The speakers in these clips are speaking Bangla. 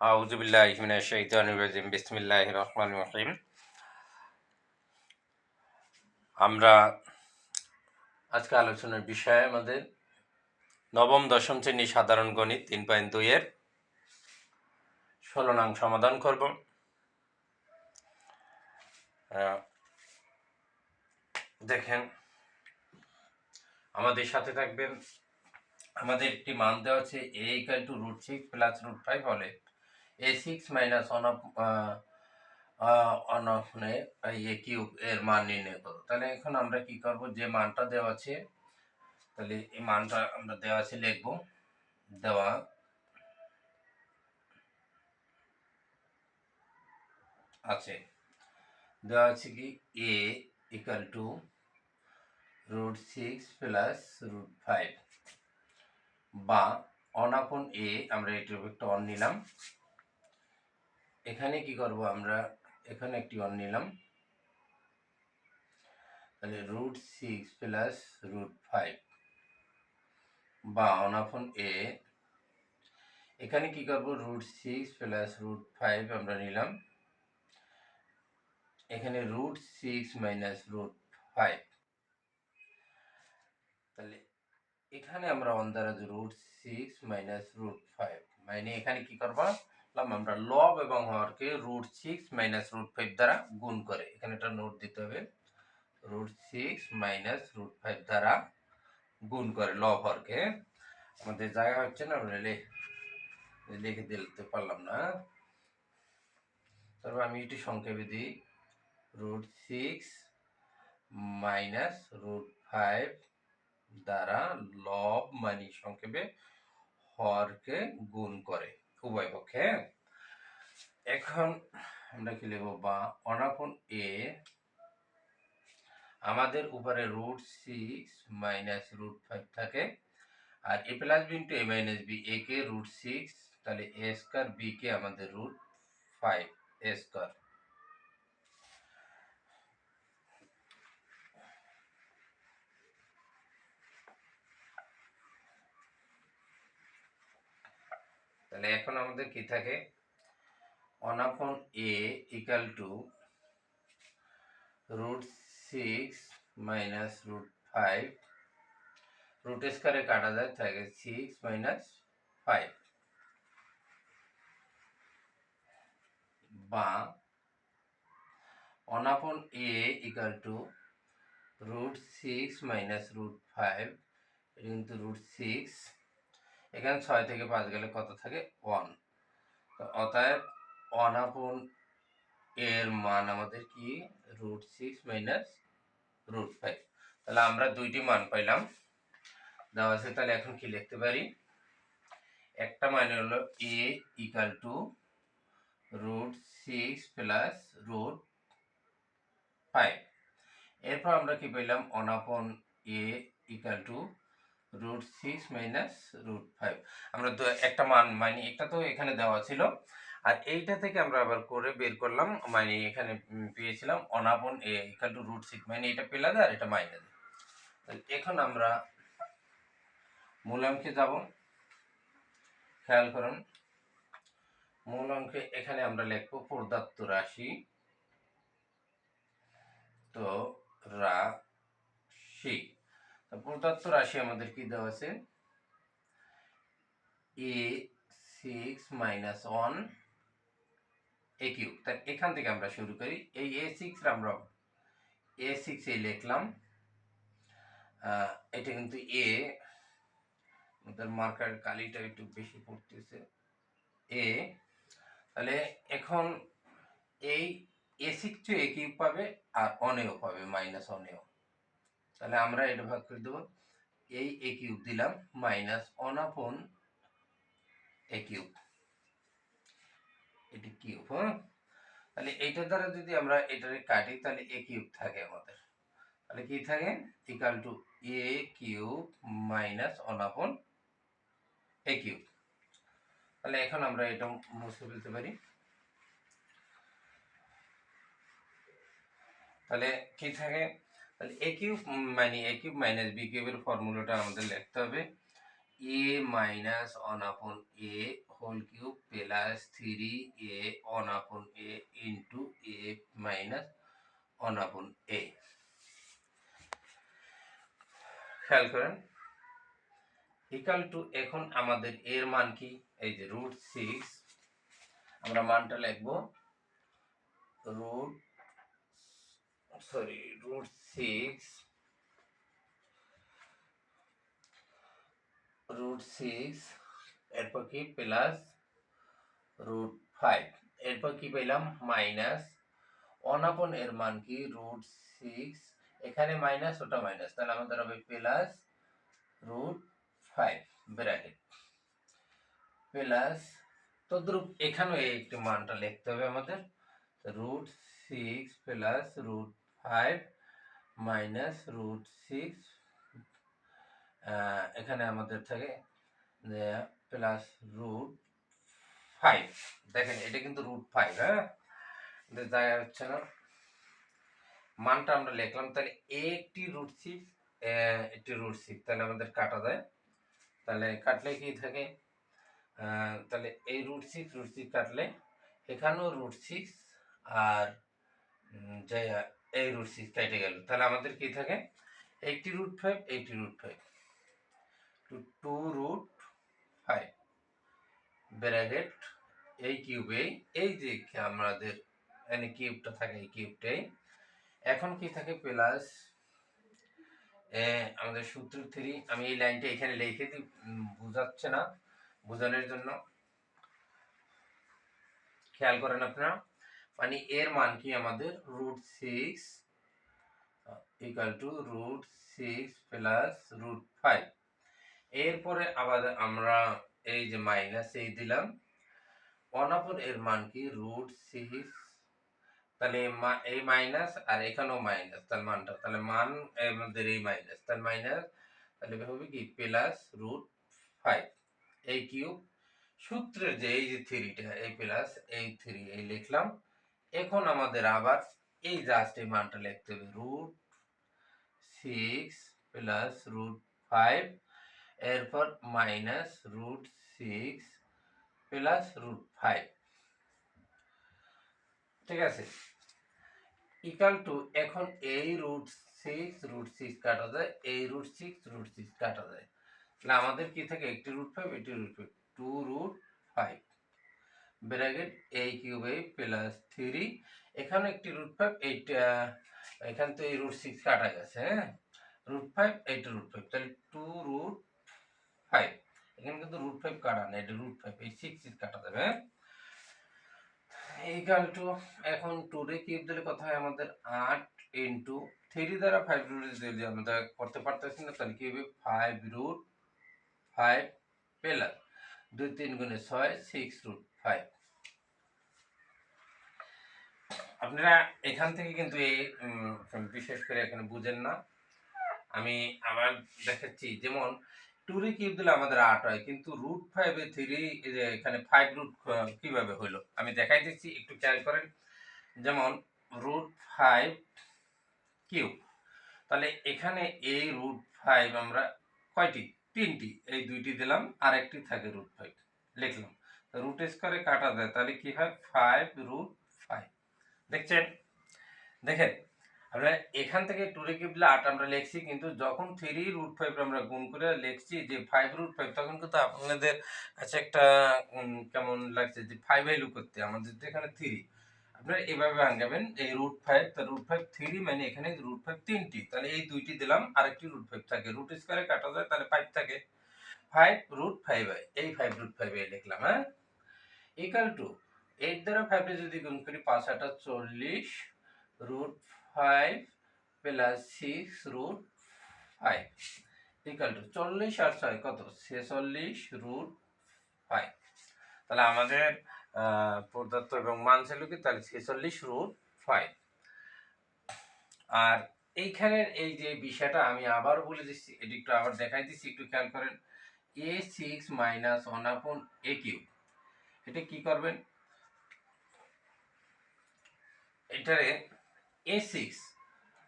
আউজুবিল্লাহ মিনাশ শাইতানির রাজিম। বিসমিল্লাহির রহমানির রহিম। আমরা আজকে আলোচনার বিষয় আমাদের নবম, দশম শ্রেণি সাধারণ গণিত তিন পয়েন্ট দুইয়ের ষোলো নং সমাধান করব। দেখেন, আমাদের সাথে থাকবেন, আমাদের একটি মান দেওয়া আছে A equal to root six plus root five হলে এ সিক্স মাইনাস অন অফ অন অফ এ কিউব এর মান নির্ণয় করো। তাহলে এখন আমরা কি করব? যে মানটা দেওয়া আছে, তাহলে এই মানটা আমরা দেওয়া আছে লিখব। দেওয়া আছে। দেওয়া আছে কি A equal to root six plus root five বা অন আপন এ আমরা এটির একটা অন নিলাম। এখানে কি করব আমরা? এখানে একটি অন নিলাম। তাহলে root six plus root five বা অন আপন এ এখানে কি করব? Root six plus root five আমরা নিলাম। এখানে root six minus root five তাহলে এখানে আমরা অন দ্বারা root six minus root five মানে এখানে কি করব? আমরা লব এবং হরকে root six minus root five দ্বারা গুণ করে। এখানে একটা নোট দিতে হবে। Root six minus root five দ্বারা গুণ করে লব হরকে আমাদের জায়গা হচ্ছে না, আমরা লিখে দিতে পারলাম না। তারপর আমি এটি সংক্ষেপে দিই। Root six minus root five দ্বারা লব মানে সংক্ষেপে হরকে গুণ করে। উভয় পক্ষে? এখন আমরা কি লিখব? বা অনাপন এ আমাদের উপরে root six minus root five থাকে। আর A plus B into A minus B A K root six তাহলে এ স্কোয়ার বি কে আমাদের রুট ফাইভ এ স্কোয়ার তাহলে এখন আমাদের কি থাকে? One upon A equal to root six minus root five root স্কোয়ারে কাটা যায় থাকে সিক্স মাইনাস ফাইভ বা one upon A equal to root six minus root five কিন্তু রুট সিক্স এখানে ছয় থেকে পাঁচ গেলে কত থাকে? ওয়ান অতএব ওয়ান আপন এর মান আমাদের কি? Root six minus root five তাহলে আমরা দুইটি মান পাইলাম। দেওয়া আছে, তাহলে এখন কি লিখতে পারি? একটা মানে হলো A equal to root six plus root five এরপর আমরা কি পেলাম one upon A equal to root six minus root five আমরা তো একটা মান মানে একটা তো এখানে দেওয়া ছিল। আর এইটা থেকে আমরা আবার করে বের করলাম মানে এখানে পেয়েছিলাম one upon A equal to root six মানে এটা পেলা দেয় আর এটা মাইনাস এখন আমরা মূল অঙ্কে যাব। খেয়াল করুন মূল অঙ্কে এখানে আমরা লিখব প্রদত্ত রাশি। তো রাশি। তো প্রদত্ত রাশি আমাদের কি দেওয়া আছে? A six minus one A cube তাই এখান থেকে আমরা শুরু করি। এই এ সিক্স আমরা এ সিক্স এ লিখলাম। এটা কিন্তু এ আমাদের মার্কার কালিটা একটু বেশি পড়তেছে। এ তাহলে এখন এই এ সিক্স এ কিউব পাবে আর অনেও পাবে মাইনাস অনেও তাহলে আমরা এটা ভাগ করে দেবো। এই এ কিউব দিলাম minus one upon A cube. এটি কিউব হ্যাঁ? তাহলে এইটার দ্বারা যদি আমরা এটারে কাটি, তাহলে এ কিউব থাকে আমাদের। তাহলে কি থাকে? Equal to A cube minus one upon A cube. তাহলে এখন আমরা এটা মুছে ফেলতে পারি। তাহলে কি থাকে? তাহলে এ কিউব মানে এ কিউব মাইনাস বি কিউবের ফর্মুলাটা আমাদের লিখতে হবে। A minus one upon A whole cube plus three A one upon A into A minus one upon A খেয়াল করেন ইকাল টু এখন আমাদের এর মান কি? এই যে রুট সিক্স আমরা মানটা লিখব root sorry root six root six এরপর কি? প্লাস রুট ফাইভ এরপর কি পেলাম? মাইনাস অনাপন এর মান কি? রুট সিক্স এখানে মাইনাস ওটা মাইনাস তাহলে আমাদের হবে plus root five bracket plus তদ্রুপ এখানেও একটি মানটা লিখতে হবে আমাদের। Root six plus root five minus root six এখানে আমাদের থাকে যে প্লাস রুট ফাইভ দেখেন, এটা কিন্তু রুট ফাইভ হ্যাঁ? জায়গা হচ্ছে না। মানটা আমরা লিখলাম, তাহলে একটি রুট সিক্স একটি রুট সিক্স তাহলে আমাদের কাটা যায়। তাহলে কাটলে কি থাকে? তাহলে এই রুট সিক্স রুট সিক্স কাটলে এখানেও রুট সিক্স আর যে এই রুট সিক্স কেটে গেল। তাহলে আমাদের কি থাকে? Eighty root five eighty root five two two root five bracket এই কিউবে এই যে আমাদের এখানে কিউবটা থাকে, এই কিউবটাই এখন কি থাকে? প্লাস আমাদের সূত্র থ্রি আমি এই লাইনটা এখানে লিখে দিই বোঝাচ্ছে না, বোঝানোর জন্য। খেয়াল করেন আপনারা। মানে এর মান কি আমাদের? Root six equal to root six plus root five এরপরে আবার আমরা এই যে মাইনাস এই দিলাম। অনাপর এর মান কি? রুট সিক্স তাহলে এই মাইনাস আর এখানেও মাইনাস তাহলে মানটা। তাহলে মান মধ্যে এই মাইনাস তাহলে মাইনাস তাহলে হবে কি? প্লাস রুট ফাইভ এই কিউব সূত্রের যে এই যে থ্রিটা এই প্লাস এই থ্রি এই লিখলাম। এখন আমাদের আবার এই জাস্ট এই মানটা লিখতে হবে root six plus root five এরপর minus root six plus root five ঠিক আছে? ইকাল টু এখন এই রুট সিক্স রুট সিক্স কাটা যায়, এই রুট সিক্স রুট সিক্স কাটা যায়। তাহলে আমাদের কি থাকে? একটি রুট ফাইভ এটি root five two root five bracket এই কিউবে প্লাস থ্রি। এখানে একটি রুট ফাইভ, এইটা এখান তো এই রুট সিক্স কাটা গেছে হ্যাঁ? রুট ফাইভ, এইটা রুট ফাইভ, তাহলে টু রুট ফাইভ। এখানে কিন্তু রুট ফাইভ কাটা না এটা রুট ফাইভ, এই সিক্স সিক্স কাটা যাবে হ্যাঁ? ইকাল টু এখন টু রে কিউব দিলে কথা হয় আমাদের আট ইন্টু থ্রি দ্বারা ফাইভ রুট যদি আমরা করতে পারতেছি না, তাহলে কি হবে? ফাইভ রুট ফাইভ প্লাস দুই তিন গুণে ছয় সিক্স রুট ফাইভ আপনারা এখান থেকে কিন্তু এই বিশেষ করে এখানে বুঝেন না। আমি আবার দেখাচ্ছি, যেমন টুরি কিউব দিলে আমাদের আট হয়, কিন্তু রুট ফাইভ থ্রি এখানে ফাইভ রুট কীভাবে হলো আমি দেখাই দিচ্ছি, একটু খেয়াল করেন। যেমন রুট ফাইভ কিউব তাহলে এখানে এই রুট ফাইভ আমরা কয়টি? তিনটি। এই দুইটি দিলাম আর একটি থাকে রুট ফাইভ লিখলাম। রুট স্কোয়ারে কাটা যায় তাহলে কি হয়? ফাইভ রুট ফাইভ দেখছেন? দেখেন, আমরা এখান থেকে টুরে কিবলে আট আমরা লিখছি, কিন্তু যখন থ্রি রুট ফাইভ আমরা গুণ করে লিখছি, যে ফাইভ রুট ফাইভ তখন কিন্তু আপনাদের কাছে একটা কেমন লাগছে যে ফাইভ ভ্যালু করতে, আমাদের তো এখানে থ্রি আপনারা এভাবে ভাঙাবেন, এই রুট ফাইভ তা রুট ফাইভ থ্রি মানে এখানে রুট ফাইভ তিনটি, তাহলে এই দুইটি দিলাম, আরেকটি রুট ফাইভ থাকে। রুট স্কোয়ারে কাটা যায়, তাহলে ফাইভ থাকে। ফাইভ রুট ফাইভ হয় এই ফাইভ রুট ফাইভ লিখলাম হ্যাঁ? ইকাল টু এইট দ্বারা ফাইভে যদি গুণ করি, পাঁচ, আটা চল্লিশ root five plus six root five equal to চল্লিশ আর ছয় কত? ছেচল্লিশ রুট ফাইভ তাহলে আমাদের প্রদত্ত এবং মান ছিল কি? তাহলে ছেচল্লিশ রুট ফাইভ আর এইখানের এই যে বিষয়টা আমি আবার বলে দিচ্ছি, এটি আবার দেখাই দিচ্ছি, একটু খেয়াল করেন। এ সিক্স মাইনাস ওয়ান আপন এ কিউব এটা কি করবেন? এটারে এ সিক্স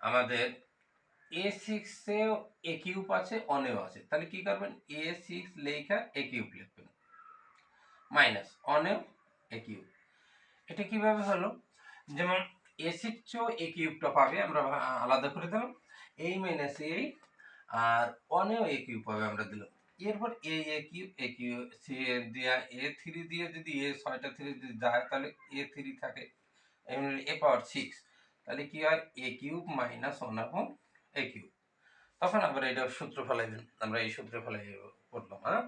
আমাদের এ সিক্সেও এ কিউব আছে অনেও আছে। তাহলে কি করবেন? এ সিক্স লেখা এ কিউব লিখবেন। মাইনাস অনেও এ কিউব এটা কীভাবে হলো? যেমন এসির চেয়েও এ কিউবটা পাবে, আমরা আলাদা করে দিলাম। এই মাইনাস এই আর অনেও এ কিউব পাবে, আমরা দিলাম। এরপর A A cube A cube C দিয়া এ থ্রি দিয়ে যদি এ ছয়টা থ্রি যদি যায়, তাহলে এ থ্রি থাকে। এ পাওয়ার সিক্স তাহলে কি হয়? এ কিউব মাইনাস ওয়ান আপন এ কিউব তখন আবার এটা সূত্র ফেলাইবেন। আমরা এই সূত্রে ফেলাই করলাম হ্যাঁ?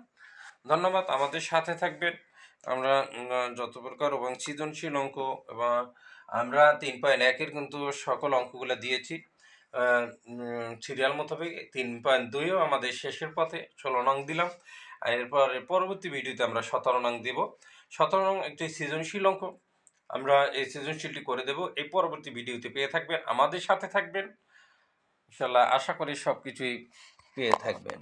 ধন্যবাদ আমাদের সাথে থাকবেন। আমরা যত প্রকার এবং সৃজনশীল অঙ্ক এবং আমরা তিন পয়েন্ট একের কিন্তু সকল অঙ্কগুলো দিয়েছি। সিরিয়াল মোতাবেক তিন পয়েন্ট দুইও আমাদের শেষের পথে ষোলো নং দিলাম। এরপর পরবর্তী ভিডিওতে আমরা সতেরো নং দেব। সতেরো নং একটি সৃজনশীল অঙ্ক। আমরা এই সৃজনশীলটি করে দেব। এই পরবর্তী ভিডিওতে পেয়ে থাকবেন, আমাদের সাথে থাকবেন। ইনশাল্লাহ আশা করি সব কিছুই পেয়ে থাকবেন।